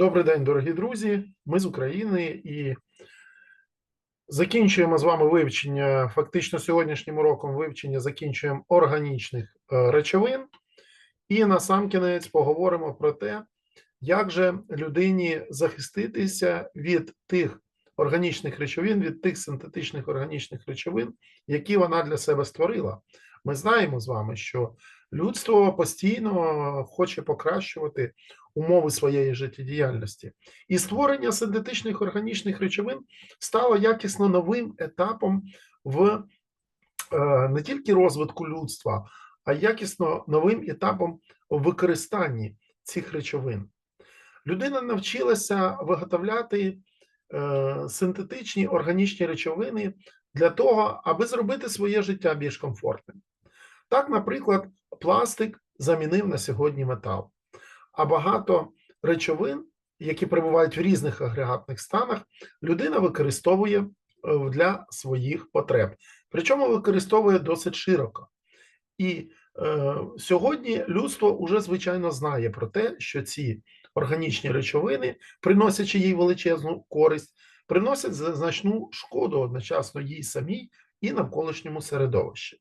Добрий день, дорогі друзі. Ми з України і закінчуємо з вами вивчення, фактично сьогоднішнім уроком вивчення закінчуємо органічних е, речовин. І насамкінець поговоримо про те, як же людині захиститися від тих органічних речовин, від тих синтетичних органічних речовин, які вона для себе створила. Ми знаємо з вами, що людство постійно хоче покращувати умови своєї життєдіяльності. І створення синтетичних органічних речовин стало якісно новим етапом в е, не тільки розвитку людства, а якісно новим етапом в використанні цих речовин. Людина навчилася виготовляти е, синтетичні органічні речовини для того, аби зробити своє життя більш комфортним. Так, наприклад, пластик замінив на сьогодні метал, а багато речовин, які перебувають в різних агрегатних станах, людина використовує е, для своїх потреб. Причому використовує досить широко. І е, сьогодні людство вже звичайно знає про те, що ці органічні речовини, приносячи їй величезну користь, приносять значну шкоду одночасно їй самій і навколишньому середовищі.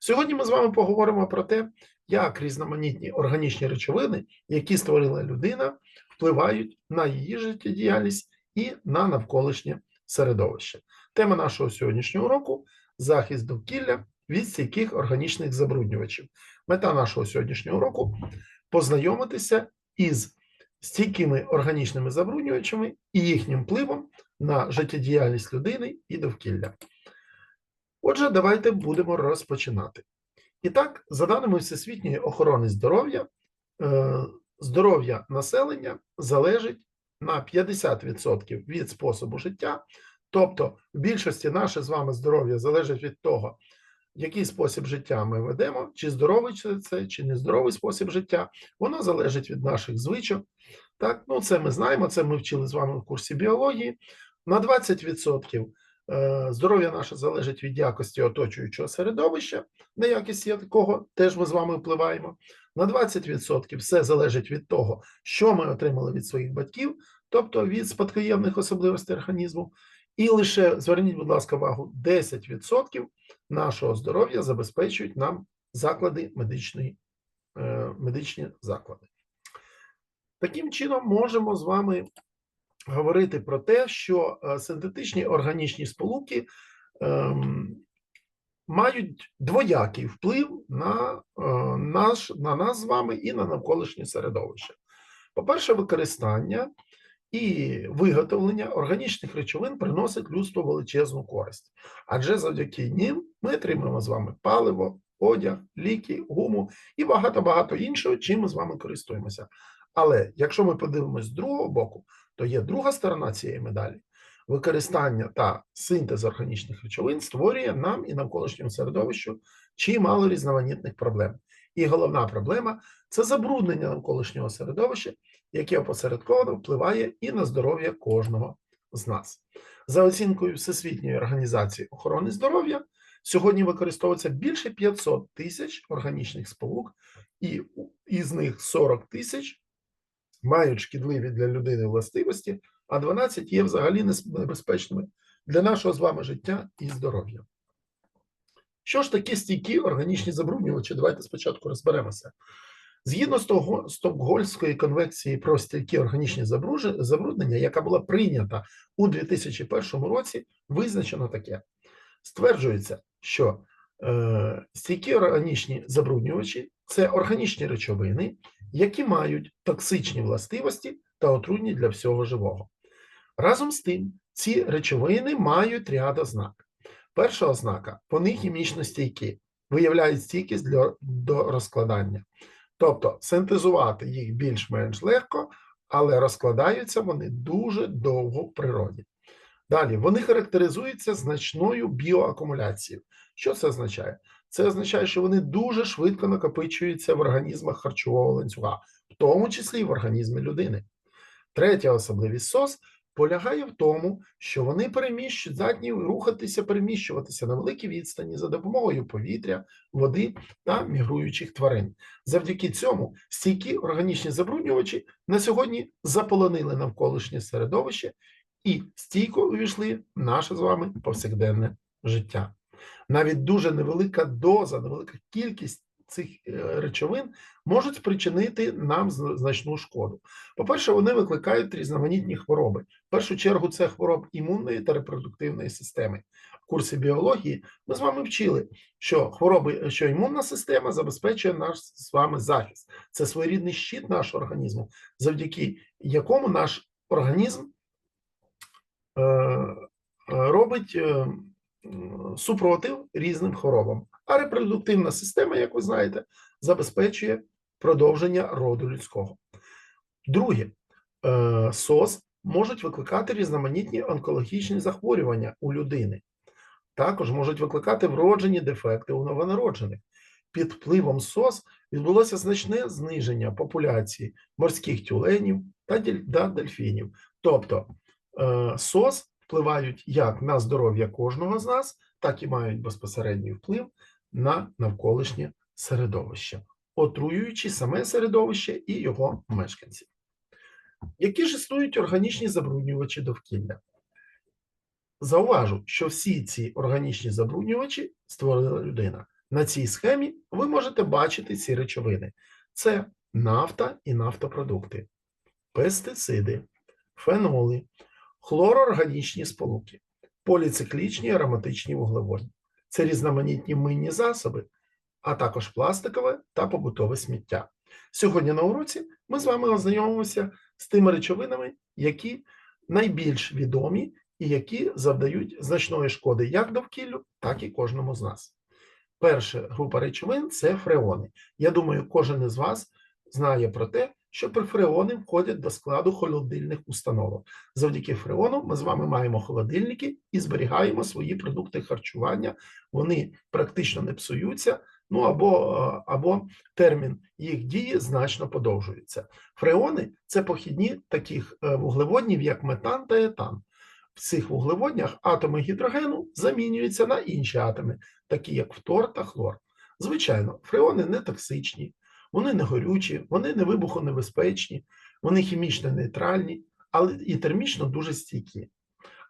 Сьогодні ми з вами поговоримо про те, як різноманітні органічні речовини, які створила людина, впливають на її життєдіяльність і на навколишнє середовище. Тема нашого сьогоднішнього уроку захист довкілля від стійких органічних забруднювачів. Мета нашого сьогоднішнього уроку познайомитися із стійкими органічними забруднювачами і їхнім впливом на життєдіяльність людини і довкілля. Отже, давайте будемо розпочинати. І так, за даними Всесвітньої охорони здоров'я, е, здоров'я населення залежить на 50% від способу життя, тобто в більшості наше з вами здоров'я залежить від того, який спосіб життя ми ведемо, чи здоровий це, чи нездоровий спосіб життя, воно залежить від наших звичок. Так, ну це ми знаємо, це ми вчили з вами в курсі біології. На 20% Е, здоров'я наше залежить від якості оточуючого середовища, на якість якого теж ми з вами впливаємо. На 20% все залежить від того, що ми отримали від своїх батьків, тобто від спадкоємних особливостей організму. І лише зверніть, будь ласка, увагу, 10% нашого здоров'я забезпечують нам заклади медичної, е, медичні заклади. Таким чином, можемо з вами говорити про те, що е, синтетичні органічні сполуки ем, мають двоякий вплив на, е, наш, на нас з вами і на навколишнє середовище. По-перше, використання і виготовлення органічних речовин приносить людству величезну користь, адже завдяки ним ми отримуємо з вами паливо, одяг, ліки, гуму і багато-багато іншого, чим ми з вами користуємося. Але якщо ми подивимось з другого боку, то є друга сторона цієї медалі. Використання та синтез органічних речовин створює нам і навколишньому середовищу чимало різноманітних проблем. І головна проблема це забруднення навколишнього середовища, яке опосередковано впливає і на здоров'я кожного з нас. За оцінкою Всесвітньої організації охорони здоров'я, сьогодні використовується більше 500 тисяч органічних сполук, і із них 40 тисяч мають шкідливі для людини властивості, а 12 є взагалі небезпечними для нашого з вами життя і здоров'я. Що ж таке стійкі органічні забруднювачі? Давайте спочатку розберемося. Згідно з того Стокгольмської конвенції про стійкі органічні забруднення, яка була прийнята у 2001 році, визначено таке: стверджується, що е, стійкі органічні забруднювачі це органічні речовини, які мають токсичні властивості та отрудні для всього живого. Разом з тим, ці речовини мають ряд ознак. Перша ознака вони хімічно стійкі, виявляють стійкість для, до розкладання. Тобто синтезувати їх більш-менш легко, але розкладаються вони дуже довго в природі. Далі вони характеризуються значною біоакумуляцією. Що це означає? Це означає, що вони дуже швидко накопичуються в організмах харчового ланцюга, в тому числі і в організмі людини. Третя особливість СОС полягає в тому, що вони переміщують, здатні рухатися, переміщуватися на великій відстані за допомогою повітря, води та мігруючих тварин. Завдяки цьому стійкі органічні забруднювачі на сьогодні заполонили навколишнє середовище і стійко увійшли в наше з вами повсякденне життя. Навіть дуже невелика доза, невелика кількість цих е, речовин можуть спричинити нам значну шкоду. По-перше, вони викликають різноманітні хвороби. В першу чергу це хвороб імунної та репродуктивної системи. В курсі біології ми з вами вчили, що хвороби, що імунна система забезпечує наш з вами захист. Це своєрідний щит нашого організму, завдяки якому наш організм е, е, робить супротив різним хворобам. А репродуктивна система, як ви знаєте, забезпечує продовження роду людського. Друге, е, СОС можуть викликати різноманітні онкологічні захворювання у людини. Також можуть викликати вроджені дефекти у новонароджених. Під впливом СОС відбулося значне зниження популяції морських тюленів та дельфінів. Тобто е, СОС впливають як на здоров'я кожного з нас, так і мають безпосередній вплив на навколишнє середовище, отруюючи саме середовище і його мешканців. Які ж існують органічні забруднювачі довкілля? Зауважу, що всі ці органічні забруднювачі створила людина. На цій схемі ви можете бачити ці речовини: це нафта і нафтопродукти, пестициди, феноли, хлороорганічні сполуки, поліциклічні ароматичні вуглеводні. Це різноманітні мийні засоби, а також пластикове та побутове сміття. Сьогодні на уроці ми з вами ознайомимося з тими речовинами, які найбільш відомі і які завдають значної шкоди як довкіллю, так і кожному з нас. Перша група речовин це фреони. Я думаю, кожен із вас знає про те, що фреони входять до складу холодильних установок. Завдяки фреону ми з вами маємо холодильники і зберігаємо свої продукти харчування. Вони практично не псуються. Ну або, е, або термін їх дії значно подовжується. Фреони це похідні таких е, вуглеводнів, як метан та етан. В цих вуглеводнях атоми гідрогену замінюються на інші атоми, такі як фтор та хлор. Звичайно, фреони не токсичні, вони не горючі, вони не вибухонебезпечні, вони хімічно нейтральні, але і термічно дуже стійкі.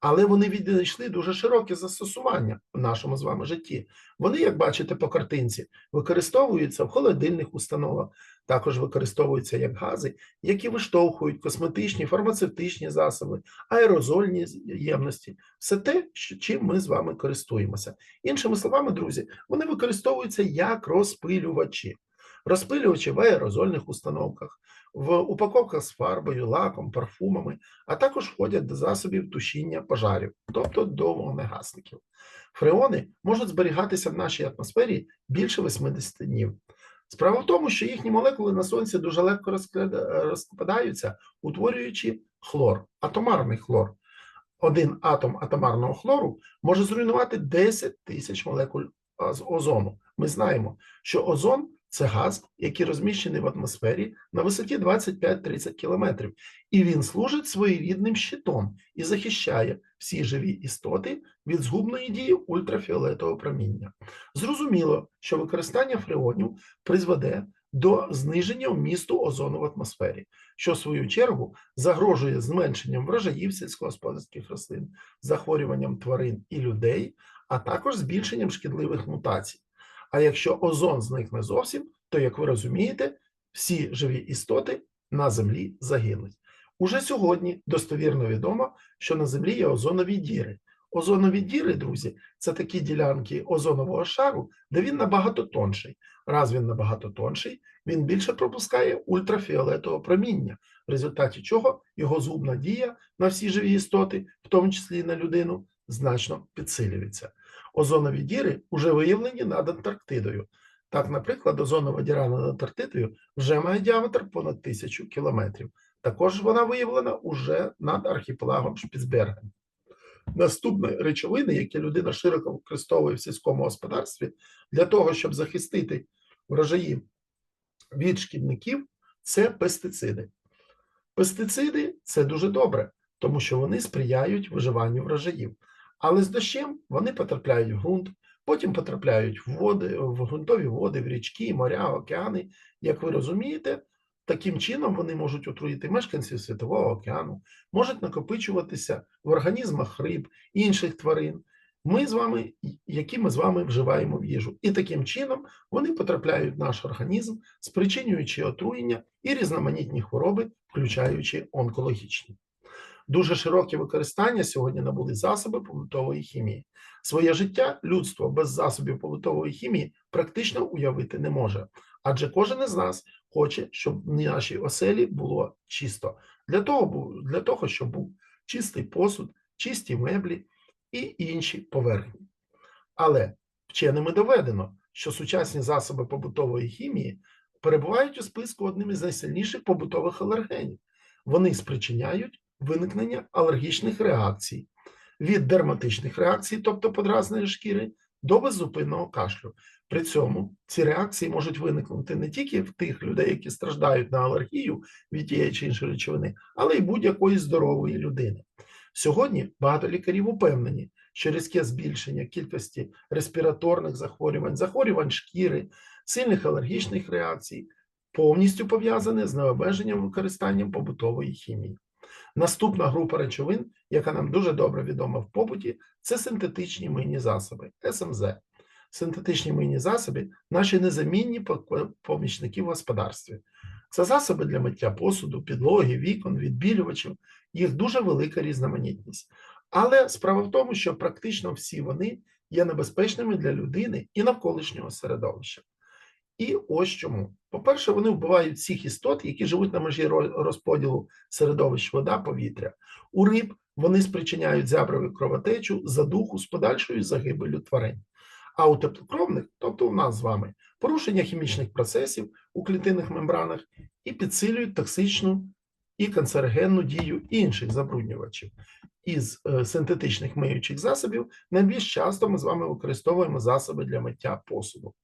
Але вони відійшли дуже широке застосування в нашому з вами житті. Вони, як бачите по картинці, використовуються в холодильних установах, також використовуються як гази, які виштовхують косметичні, фармацевтичні засоби, аерозольні ємності, все те, чим ми з вами користуємося. Іншими словами, друзі, вони використовуються як розпилювачі. Розпилювачі в аерозольних установках, в упаковках з фарбою, лаком, парфумами, а також входять до засобів тушіння пожарів, тобто до вогнегасників. Фреони можуть зберігатися в нашій атмосфері більше 80 днів. Справа в тому, що їхні молекули на сонці дуже легко розпадаються, утворюючи хлор, атомарний хлор. Один атом атомарного хлору може зруйнувати 10 тисяч молекул з озону. Ми знаємо, що озон це газ, який розміщений в атмосфері на висоті 25-30 кілометрів, і він служить своєрідним щитом і захищає всі живі істоти від згубної дії ультрафіолетового проміння. Зрозуміло, що використання фреонів призведе до зниження вмісту озону в атмосфері, що в свою чергу загрожує зменшенням врожаїв сільськогосподарських рослин, захворюванням тварин і людей, а також збільшенням шкідливих мутацій. А якщо озон зникне зовсім, то, як ви розумієте, всі живі істоти на Землі загинуть. Уже сьогодні достовірно відомо, що на Землі є озонові діри. Озонові діри, друзі, це такі ділянки озонового шару, де він набагато тонший. Раз він набагато тонший, він більше пропускає ультрафіолетового проміння, в результаті чого його зубна дія на всі живі істоти, в тому числі і на людину, значно підсилюється. Озонові діри вже виявлені над Антарктидою. Так, наприклад, озонова діра над Антарктидою вже має діаметр понад тисячу кілометрів. Також вона виявлена уже над архіпелагом Шпіцберген. Наступні речовини, які людина широко використовує в сільському господарстві для того, щоб захистити врожаї від шкідників, це пестициди. Пестициди це дуже добре, тому що вони сприяють виживанню врожаїв. Але з дощем вони потрапляють в ґрунт, потім потрапляють в води, в ґрунтові води, в річки, моря, океани. Як ви розумієте, таким чином вони можуть отруїти мешканців Світового океану, можуть накопичуватися в організмах риб, інших тварин. Ми з вами, які ми з вами вживаємо в їжу. І таким чином вони потрапляють в наш організм, спричинюючи отруєння і різноманітні хвороби, включаючи онкологічні. Дуже широке використання сьогодні набули засоби побутової хімії. Своє життя людство без засобів побутової хімії практично уявити не може, адже кожен із нас хоче, щоб в нашій оселі було чисто. Для того, для того, щоб був чистий посуд, чисті меблі і інші поверхні. Але вченими доведено, що сучасні засоби побутової хімії перебувають у списку одним із найсильніших побутових алергенів. Вони спричиняють виникнення алергічних реакцій від дерматичних реакцій, тобто подразнення шкіри, до беззупинного кашлю. При цьому ці реакції можуть виникнути не тільки в тих людей, які страждають на алергію від тієї чи іншої речовини, але й будь-якої здорової людини. Сьогодні багато лікарів упевнені, що різке збільшення кількості респіраторних захворювань, захворювань шкіри, сильних алергічних реакцій повністю пов'язане з необмеженням використанням побутової хімії. Наступна група речовин, яка нам дуже добре відома в побуті, це синтетичні мийні засоби СМЗ. Синтетичні мийні засоби наші незамінні помічники в господарстві. Це засоби для миття посуду, підлоги, вікон, відбілювачів, їх дуже велика різноманітність. Але справа в тому, що практично всі вони є небезпечними для людини і навколишнього середовища. І ось чому. По-перше, вони вбивають всіх істот, які живуть на межі розподілу середовищ вода, повітря. У риб вони спричиняють зяброву кровотечу, задуху з подальшою загибелю тварин. А у теплокровних, тобто у нас з вами, порушення хімічних процесів у клітинних мембранах і підсилюють токсичну і канцерогенну дію інших забруднювачів. Із е, синтетичних миючих засобів найбільш часто ми з вами використовуємо засоби для миття посуду.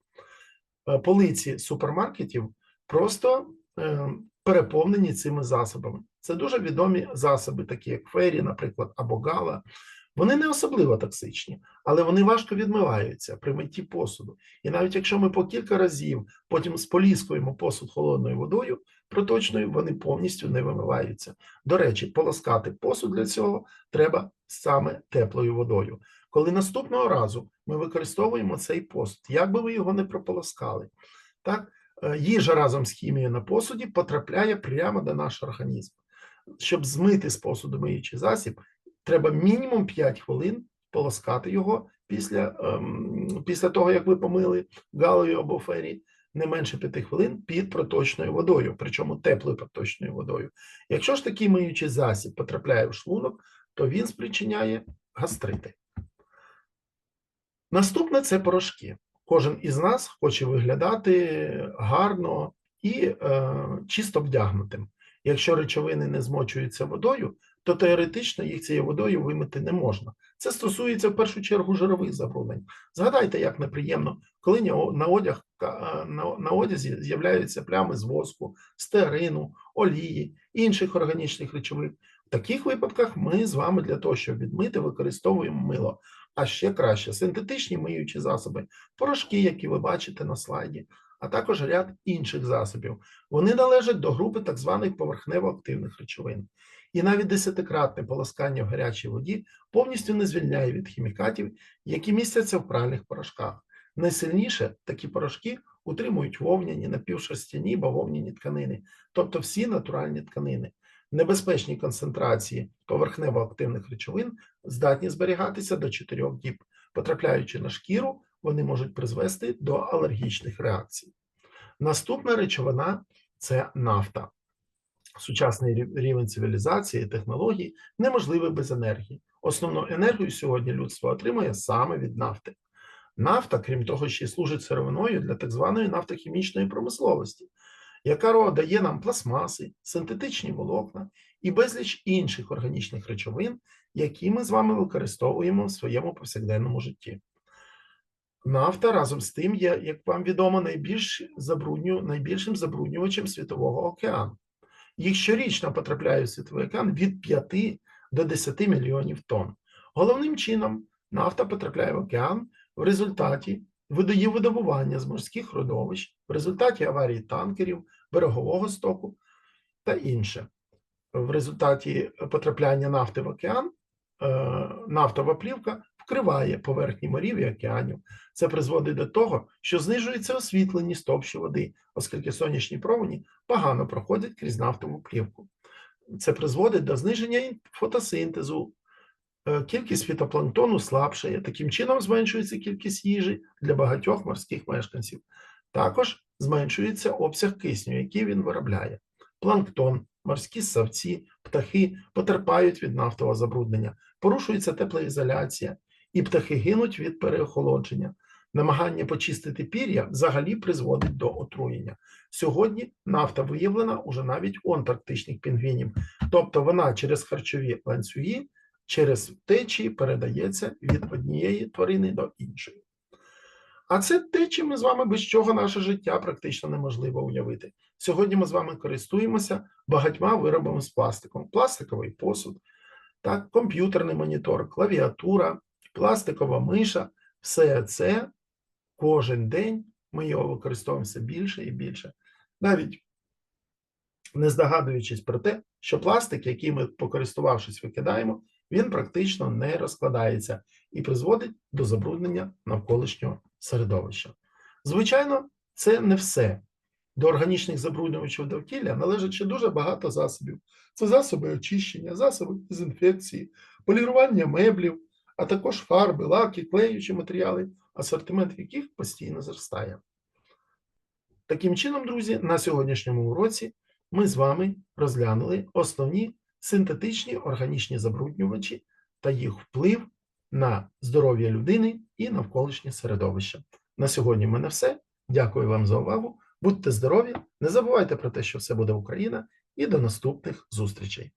Е, полиці супермаркетів просто е, переповнені цими засобами. Це дуже відомі засоби, такі як фері, наприклад, або гала. Вони не особливо токсичні, але вони важко відмиваються при митті посуду. І навіть якщо ми по кілька разів потім споліскуємо посуд холодною водою проточною, вони повністю не вимиваються. До речі, полоскати посуд для цього треба саме теплою водою. Коли наступного разу ми використовуємо цей посуд, як би ви його не прополоскали, так, е, їжа разом з хімією на посуді потрапляє прямо до нашого організму. Щоб змити з посуду миючий засіб, треба мінімум 5 хвилин полоскати його після ем, після того, як ви помили галою або фері, не менше 5 хвилин під проточною водою, причому теплою проточною водою. Якщо ж такий миючий засіб потрапляє в шлунок, то він спричиняє гастрити. Наступне це порошки. Кожен із нас хоче виглядати гарно і е, чисто вдягнутим. Якщо речовини не змочуються водою, то теоретично їх цією водою вимити не можна. Це стосується в першу чергу жирових забруднень. Згадайте, як неприємно, коли на одяг на одязі з'являються плями з воску, стерину, олії, інших органічних речовин. В таких випадках ми з вами для того, щоб відмити, використовуємо мило. А ще краще синтетичні миючі засоби, порошки, які ви бачите на слайді, а також ряд інших засобів. Вони належать до групи так званих поверхнево-активних речовин. І навіть десятикратне полоскання в гарячій воді повністю не звільняє від хімікатів, які містяться в пральних порошках. Найсильніше такі порошки утримують вовняні, напівшерстяні бавовняні тканини, тобто всі натуральні тканини. Небезпечні концентрації поверхнево-активних речовин здатні зберігатися до 4 діб. Потрапляючи на шкіру, вони можуть призвести до алергічних реакцій. Наступна речовина це нафта. Сучасний рівень цивілізації технологій неможливий без енергії. Основну енергію сьогодні людство отримує саме від нафти. Нафта, крім того, ще й служить сировиною для так званої нафтохімічної промисловості, яка дає нам пластмаси, синтетичні волокна і безліч інших органічних речовин, які ми з вами використовуємо в своєму повсякденному житті. Нафта разом з тим є, як вам відомо, найбільш забрудню, найбільшим забруднювачем Світового океану. Їх щорічно потрапляє в світовий океан від 5 до 10 мільйонів тонн. Головним чином нафта потрапляє в океан в результаті видої видобування з морських родовищ, в результаті аварії танкерів, берегового стоку та інше. В результаті потрапляння нафти в океан е, нафтова плівка вкриває поверхні морів і океанів. Це призводить до того, що знижується освітленість товщі води, оскільки сонячні промені погано проходять крізь нафтову плівку. Це призводить до зниження фотосинтезу, е, кількість фітопланктону слабшає, таким чином зменшується кількість їжі для багатьох морських мешканців. Також зменшується обсяг кисню, який він виробляє. Планктон, морські ссавці, птахи потерпають від нафтового забруднення, порушується теплоізоляція, і птахи гинуть від переохолодження. Намагання почистити пір'я взагалі призводить до отруєння. Сьогодні нафта виявлена уже навіть у антарктичних пінгвінів, тобто вона через харчові ланцюги, через течії передається від однієї тварини до іншої. А це те, чим ми з вами без чого наше життя практично неможливо уявити. Сьогодні ми з вами користуємося багатьма виробами з пластиком: пластиковий посуд, так, комп'ютерний монітор, клавіатура, пластикова миша. Все це кожен день ми його використовуємо все більше і більше. Навіть не здогадуючись про те, що пластик, який ми, покористувавшись, викидаємо, він практично не розкладається і призводить до забруднення навколишнього середовища. Звичайно, це не все. До органічних забруднювачів довкілля належить ще дуже багато засобів. Це засоби очищення, засоби дезінфекції, полірування меблів, а також фарби, лаки, клеючі матеріали, асортимент яких постійно зростає. Таким чином, друзі, на сьогоднішньому уроці ми з вами розглянули основні синтетичні органічні забруднювачі та їх вплив на здоров'я людини і навколишнє середовище. На сьогодні в мене все. Дякую вам за увагу. Будьте здорові, не забувайте про те, що все буде Україна, і до наступних зустрічей.